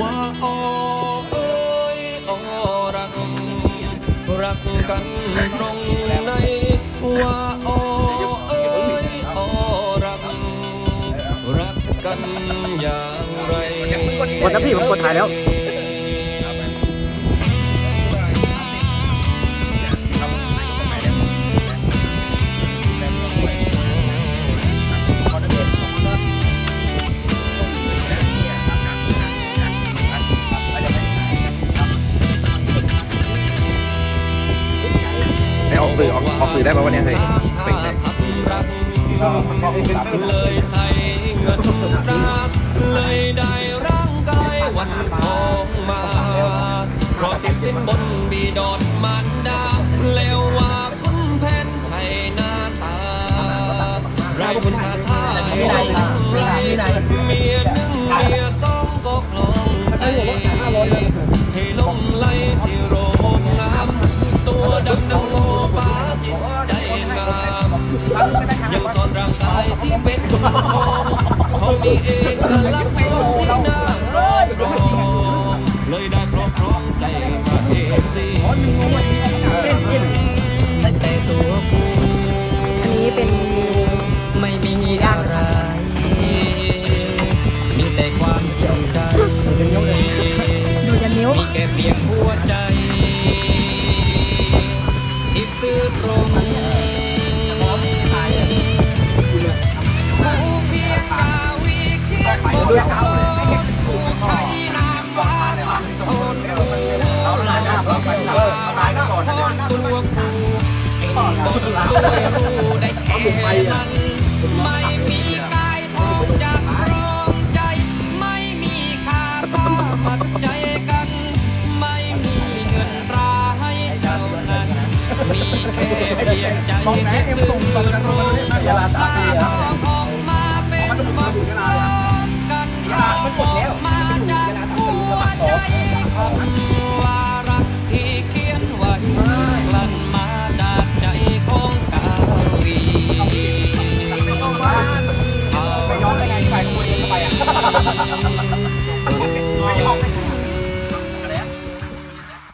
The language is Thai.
ว่าอเอ้ยอรัก รักกันตรงไหนว่าอเอ้ยอรัก รักกันอย่างไรกดนะพี่ผมกดถ่ายแล้ว ให้ออกสื่อออกออกสื่อได้ป่ะวันนี้เฮ้ยเป่งเลยเลยใส่เงินตราเลยได้ร่างกายวันทองมาเพราะติดสินบนบีดอนมันดาแล้วว่าคุณแผนไทยหน้าตา ไรคุณคาท่าไรเมี จิตใจงามยังซ่อนร่างกายที่เป็นทองเขามีเอกลักษณ์ของที่น่าร้อยรองเลยได้ครอบครองใจพระเอกสีแต่ตัวกูอันนี้เป็นไม่มีอะไรมีแต่ความจริงใจดูจะนิ้วมีแค่เพียงหัวใจ ไปว่าตัวกูเองบนตัวรู้ได้แค่นั้นไม่มีกายทองจากรองใจ ไม่มีค่าค่ามัดใจกัน ไม่มีเงินตราให้เจ้านั้น มีแค่เพียงใจที่ซื่อตรงตาทองออกมา ร้องออกมาจากหัวใจของว่ารักที่เขียนไว้กลั่นมาจากใจของกาวีไปย้อนได้ไงไปคุยกันไปอะ